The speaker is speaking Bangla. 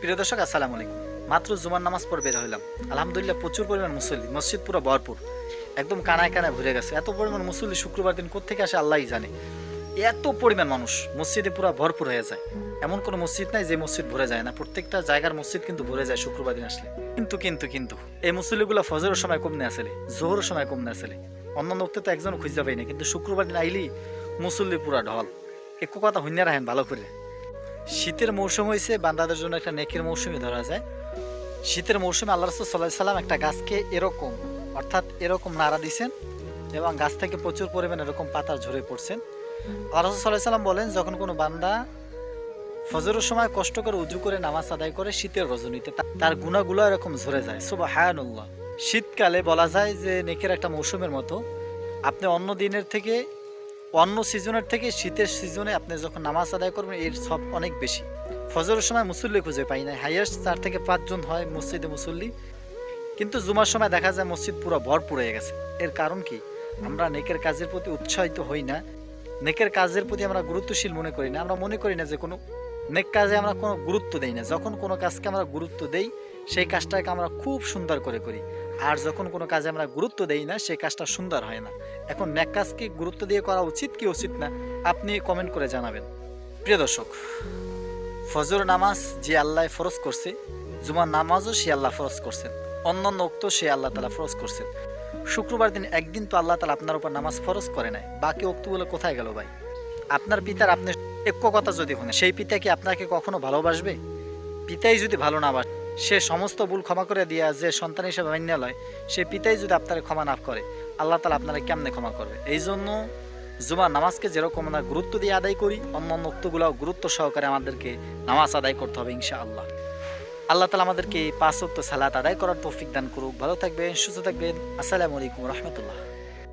প্রিয় দর্শক, আসসালামু আলাইকুম। মাত্র জুমার নামাজ পড়ে বের হইলাম। আলহামদুলিল্লাহ প্রচুর পরিমাণ মুসল্লি, মসজিদ পুরো ভরপুর। একদম কানায় কানায় ভরে গেছে। এত পরিমাণ মুসল্লি শুক্রবার দিন কোথেকে আসে আল্লাহই জানে। এত পরিমাণ মানুষ মসজিদে পুরো ভরপুর হয়ে যায়। এমন কোনো মসজিদ নাই যে মসজিদ ভরে যায় না। প্রত্যেকটা জায়গার মসজিদ কিন্তু ভরে যায় শুক্রবার দিন আসলে। কিন্তু কিন্তু কিন্তু, এই মুসল্লিগুলো ফজরের সময় কমনে আসলে, জোহরের সময় কমনে আসলে। অন্যান্য ওক্তে তো একজন খুঁজে পাই না, কিন্তু শুক্রবার দিন আইলি মুসল্লি পুরা ঢল। একটু কথা হইনা রাখেন ভালো করে। শীতের মৌসুম হয়েছে, বান্দাদের জন্য একটা নেকের মৌসুমই ধরা যায়। শীতের মৌসুমে আল্লাহ রসুল সাল্লাহ সাল্লাম একটা গাছকে এরকম, অর্থাৎ এরকম নাড়া দিছেন এবং গাছ থেকে প্রচুর পরিমাণে এরকম পাতা ঝরে পড়ছেন। আল্লাহ রসুল সাল্লাহ সাল্লাম বলেন, যখন কোনো বান্দা ফজরের সময় কষ্ট করে উজু করে নামাজ আদায় করে শীতের রজনীতে তার গুণাগুলো এরকম ঝরে যায়। সুবাহ হায়ানুল্লাহ শীতকালে বলা যায় যে নেকের একটা মৌসুমের মতো, আপনি অন্য দিনের থেকে অন্য সিজনের থেকে শীতের সিজনে আপনি যখন নামাজ আদায় করবেন, এর সব অনেক বেশি। ফজরের সময় মুসল্লি খুঁজে পাই না। হাইয়েস্ট চার থেকে পাঁচজন হয় মসজিদে মুসল্লি। কিন্তু জুমার সময় দেখা যায় মসজিদ পুরো ভরপুর হয়ে গেছে। এর কারণ কি? আমরা নেকের কাজের প্রতি উৎসাহিত হই না। নেকের কাজের প্রতি আমরা গুরুত্বশীল মনে করি না। আমরা মনে করি না যে কোনো নেক কাজে আমরা কোনো গুরুত্ব দেই না। যখন কোনো কাজকে আমরা গুরুত্ব দেই, সেই কাজটাকে আমরা খুব সুন্দর করে করি। আর যখন কোনো কাজে আমরা গুরুত্ব দেই না, সেই কাজটা সুন্দর হয় না। এখন নেক কাজকে গুরুত্ব দিয়ে করা উচিত কি উচিত না, আপনি কমেন্ট করে জানাবেন। প্রিয় দর্শক, ফজর নামাজ যে আল্লাহ ফরজ করছে, জুমার নামাজও সে আল্লাহ ফরজ করছেন। অন্যান্য উক্ত সে আল্লাহ তালা ফরজ করছেন। শুক্রবার দিন একদিন তো আল্লাহ তালা আপনার উপর নামাজ ফরজ করে নাই। বাকি উক্তগুলো কোথায় গেল ভাই? আপনার পিতার আপনি এক কথা যদি শুনে সেই পিতা কি আপনাকে কখনো ভালোবাসবে? পিতাই যদি ভালো না বাসে সে সমস্ত ভুল ক্ষমা করে দিয়া যে সন্তান হিসেবে মান্য লয়, সে পিতাই যদি আপনার ক্ষমা না করে, আল্লাহ তালা আপনারা কেমনে ক্ষমা করবে? এই জন্য জুমার নামাজকে যেরকম আমরা গুরুত্ব দিয়ে আদায় করি অন্য অন্য উক্তগুলোও গুরুত্ব সহকারে আমাদেরকে নামাজ আদায় করতে হবে ইনশা আল্লাহ আল্লাহ তালা আমাদেরকে পাঁচ ওয়াক্ত সালাত আদায় করার তৌফিক দান করুক। ভালো থাকবেন, সুস্থ থাকবেন। আসসালামু আলাইকুম রহমতুল্লাহ।